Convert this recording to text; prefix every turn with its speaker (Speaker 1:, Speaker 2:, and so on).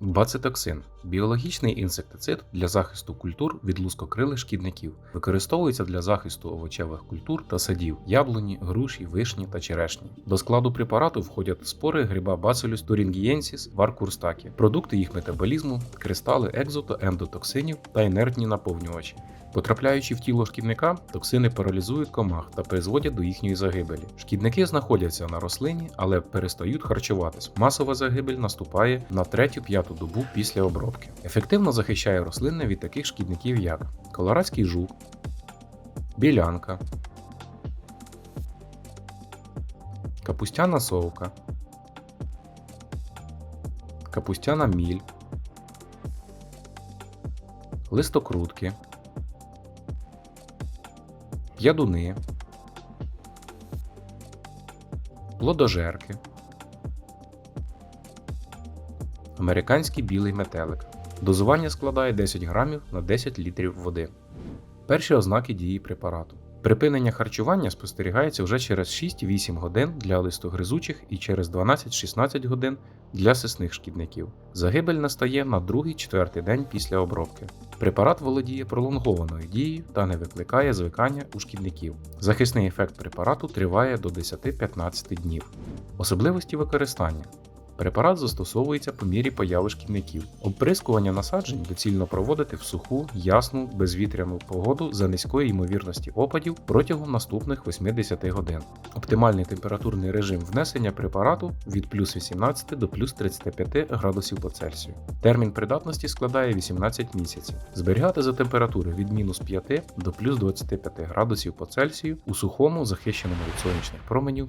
Speaker 1: Бацитоксин біологічний інсектицид для захисту культур від лускокрилих шкідників. Використовується для захисту овочевих культур та садів яблуні, груші, вишні та черешні. До складу препарату входять спори гриба Bacillus thuringiensis варкурстакі, продукти їх метаболізму, кристали екзо ендотоксинів та інертні наповнювачі. Потрапляючи в тіло шкідника, токсини паралізують комах та призводять до їхньої загибелі. Шкідники знаходяться на рослині, але перестають харчуватись. Масова загибель наступає на третю-п'яту добу після обробки. Ефективно захищає рослини від таких шкідників, як колорадський жук, білянка, капустяна совка, капустяна міль, листокрутки, ядуни, плодожерки, американський білий метелик. Дозування складає 10 грамів на 10 літрів води. Перші ознаки дії препарату. Припинення харчування спостерігається вже через 6-8 годин для листогризучих і через 12-16 годин для сисних шкідників. Загибель настає на 2-4 день після обробки. Препарат володіє пролонгованою дією та не викликає звикання у шкідників. Захисний ефект препарату триває до 10-15 днів. Особливості використання. Препарат застосовується по мірі появи шкідників. Обприскування насаджень доцільно проводити в суху, ясну, безвітряну погоду за низької ймовірності опадів протягом наступних 80 годин. Оптимальний температурний режим внесення препарату від плюс 18 до плюс 35 градусів по Цельсію. Термін придатності складає 18 місяців. Зберігати за температури від мінус 5 до плюс 25 градусів по Цельсію у сухому захищеному від сонячних променів